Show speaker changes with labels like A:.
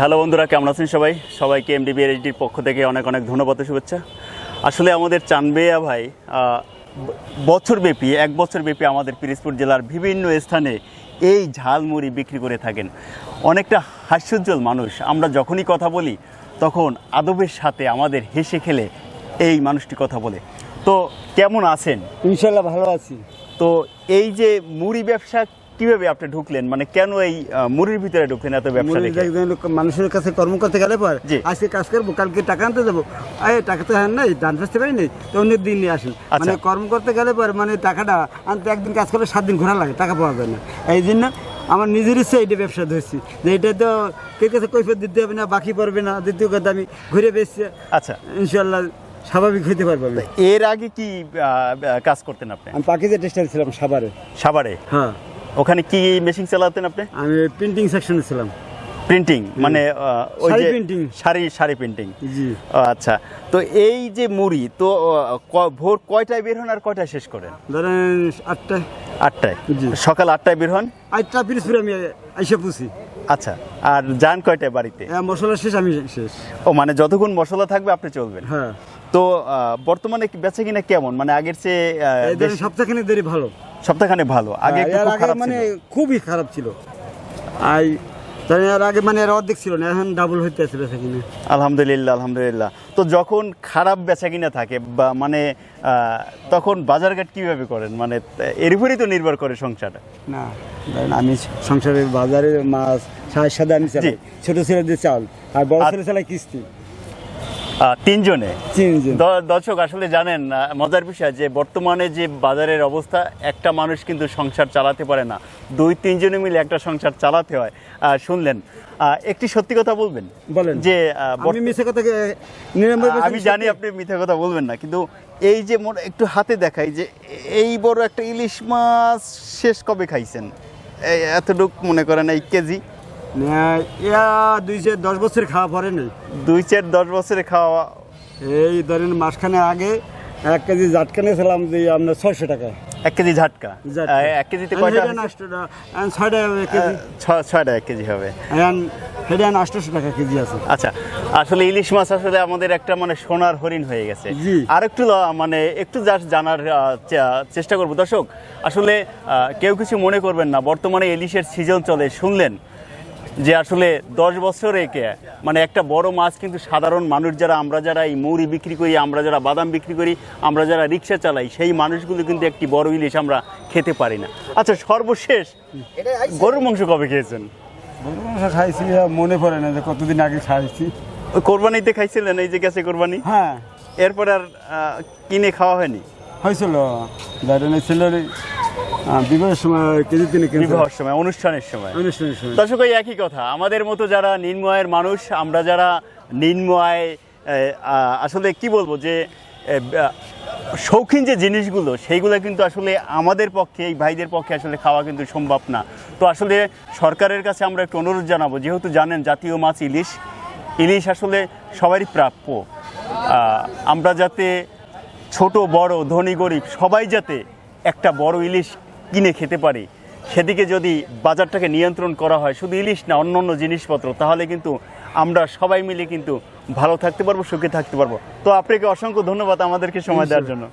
A: Hello বন্ধুরা কেমন আছেন সবাই? সবাইকে এমডিবি এইচডির পক্ষ থেকে অনেক অনেক ধন্যবাদ শুভেচ্ছা। আসলে আমাদের চানবেয়া ভাই বছরব্যাপী এক বছরব্যাপী আমাদের পিরিজপুর জেলার বিভিন্ন স্থানে এই ঝালমুড়ি বিক্রি করে থাকেন। অনেকটা হাস্যোজ্জ্বল মানুষ। আমরা যখনই কথা বলি তখন আদবের সাথে আমাদের হেসে খেলে এই মানুষটি কথা বলে। তো কেমন আছেন?
B: ইনশাল্লাহ ভালো আছি।
A: তো এই যে মুড়ি ব্যবসা কীভাবে আপনি ঢুকলেন? মানে কেন এই মুড়ির ভিতরে ঢুকলেন এত ব্যবসা
B: মনে মানুষের কাছে কর্ম করতে গেলে পর। আজকে কাজ করব কালকে টাকা আনতে যাব। এই টাকা তো হ্যাঁ নাই দান ফেসতে পারি নাই তো অন্য দিন নিয়ে আসেন।
A: আচ্ছা।
B: মানে কর্ম করতে গেলে পর মানে টাকাটা আনতে একদিন কাজ করলে সাত দিন ঘোরা লাগে টাকা পাওয়া যায় না। এই জন্য আমার নিজের ইচ্ছে এইটা ব্যবসা ধরছি যে এটা তো কে কাছে কৈফত দিতে হবে না বাকি পড়বে না দ্বিতীয় কথা আমি ঘুরে বেসছি
A: আচ্ছা।
B: ইনশাল্লাহ স্বাভাবিক হইতে পারব
A: এর আগে কি কাজ করতেন আপনি?
B: আমি পাখিতে টেস্টার ছিলাম সাভারে।
A: সাভারে?
B: হ্যাঁ।
A: ওখানে কি মেশিন চালাতেন আপনি?
B: আমি প্রিন্টিং সেকশনে ছিলাম।
A: প্রিন্টিং মানে ওই যে
B: printing।
A: শাড়ি শাড়ি প্রিন্টিং
B: জি।
A: আচ্ছা। তো এই যে মুড়ি তো ভোর কয়টায় বের হন আর কয়টায় শেষ করেন?
B: ধরেন আটটায়।
A: আটটায়। সকাল আটটায় বের হন?
B: আটটা পিরিসপুরে আমি আইসা পুষি
A: আচ্ছা আর যান কয়টায় বাড়িতে?
B: মশলা শেষ আমি শেষ।
A: ও মানে যতক্ষণ মশলা থাকবে আপনি চলবেন।
B: হ্যাঁ।
A: তো বর্তমানে বেচা কিনা কেমন? মানে আগের চেয়ে
B: সপ্তাহখানে দেরি ভালো।
A: সপ্তাহখানে ভালো। আগে
B: হ্যাঁ, মানে খুবই খারাপ ছিল। আই এর আগে মানে এর অর্ধেক ছিল না এখন ডাবল হইতে আছে বেচা কিনে।
A: আলহামদুলিল্লাহ আলহামদুলিল্লাহ। তো যখন খারাপ বেচা কিনা থাকে বা মানে তখন বাজারঘাট কীভাবে করেন? মানে এর উপরেই তো নির্ভর করে সংসারটা।
B: না আমি সংসারের বাজারে মাছ সাহের সাথে আমি ছোট ছেলে দিয়ে চাল আর বড়
A: আর-
B: ছেলে চালাই কিস্তি।
A: তিনজনে।
B: তিনজন।
A: দর্শক আসলে জানেন মজার বিষয় যে বর্তমানে যে বাজারের অবস্থা একটা মানুষ কিন্তু সংসার চালাতে পারে না। দুই তিনজনে মিলে একটা সংসার চালাতে হয়। শুনলেন। একটি সত্যি কথা বলবেন?
B: বলেন।
A: যে
B: আমি
A: জানি আপনি মিথ্যা কথা বলবেন না কিন্তু এই যে একটু হাতে দেখাই যে এই বড় একটা ইলিশ মাছ শেষ কবে খাইছেন? এতটুক মনে করেন এই কেজি?
B: ইয়া দুই চার দশ বছর খাওয়া পরে নেই।
A: দুই চার দশ বছরে খাওয়া।
B: এই ধরেন মাসখানে আগে এক কেজি জাটকানে ছিলাম যে আপনার ছয়শো টাকা।
A: এক কেজি ঝাটকা? এক কেজিতে কয়টা?
B: ছয়টা এক কেজি।
A: ছ- ছয়টা এক কেজি হবে।
B: আটশোশো টাকা কেজি আছে।
A: আচ্ছা আসলে ইলিশ মাছ আসলে আমাদের একটা মানে সোনার হরিণ হয়ে গেছে। আর একটু মানে একটু জাস্ট জানার চেষ্টা করব। দর্শক আসলে কেউ কিছু মনে করবেন না। বর্তমানে ইলিশের সিজন চলে শুনলেন। যে আসলে দশ বছর একে মানে একটা বড় মাছ কিন্তু সাধারণ মানুষ যারা আমরা যারা এই মৌরি বিক্রি করি আমরা যারা বাদাম বিক্রি করি আমরা যারা রিক্সা চালাই সেই মানুষগুলো কিন্তু একটি বড় ইলিশ আমরা খেতে পারি না। আচ্ছা সর্বশেষ গরুর মাংস কবে খেয়েছেন?
B: গরুর মাংস খাইছি মনে পড়ে না যে কতদিন আগে খাইছি।
A: ওই কোরবানিতে খাইছিলেন এই যে গেছে কোরবানি?
B: হ্যাঁ।
A: এরপর আর কিনে খাওয়া হয়নি?
B: হয়েছিল ছিল বিবাহের সময় কেজি তিনে
A: বিবাহের সময় অনুষ্ঠানের সময়।
B: অনুষ্ঠানের সময়।
A: দর্শক এই একই কথা আমাদের মতো যারা নিম্নয়ের মানুষ আমরা যারা নিম্নয় আসলে কি বলব যে শৌখিন যে জিনিসগুলো সেইগুলো কিন্তু আসলে আমাদের পক্ষে এই ভাইদের পক্ষে আসলে খাওয়া কিন্তু সম্ভব না। তো আসলে সরকারের কাছে আমরা একটু অনুরোধ জানাব যেহেতু জানেন জাতীয় মাছ ইলিশ ইলিশ আসলে সবারই প্রাপ্য। আমরা যাতে ছোট বড় ধনী গরিব সবাই যাতে একটা বড় ইলিশ কিনে খেতে পারি। সেদিকে যদি বাজারটাকে নিয়ন্ত্রণ করা হয় শুধু ইলিশ না অন্য অন্য জিনিসপত্র তাহলে কিন্তু আমরা সবাই মিলে কিন্তু ভালো থাকতে পারব সুখে থাকতে পারব। তো আপনাকে অসংখ্য ধন্যবাদ আমাদেরকে সময় দেওয়ার জন্য।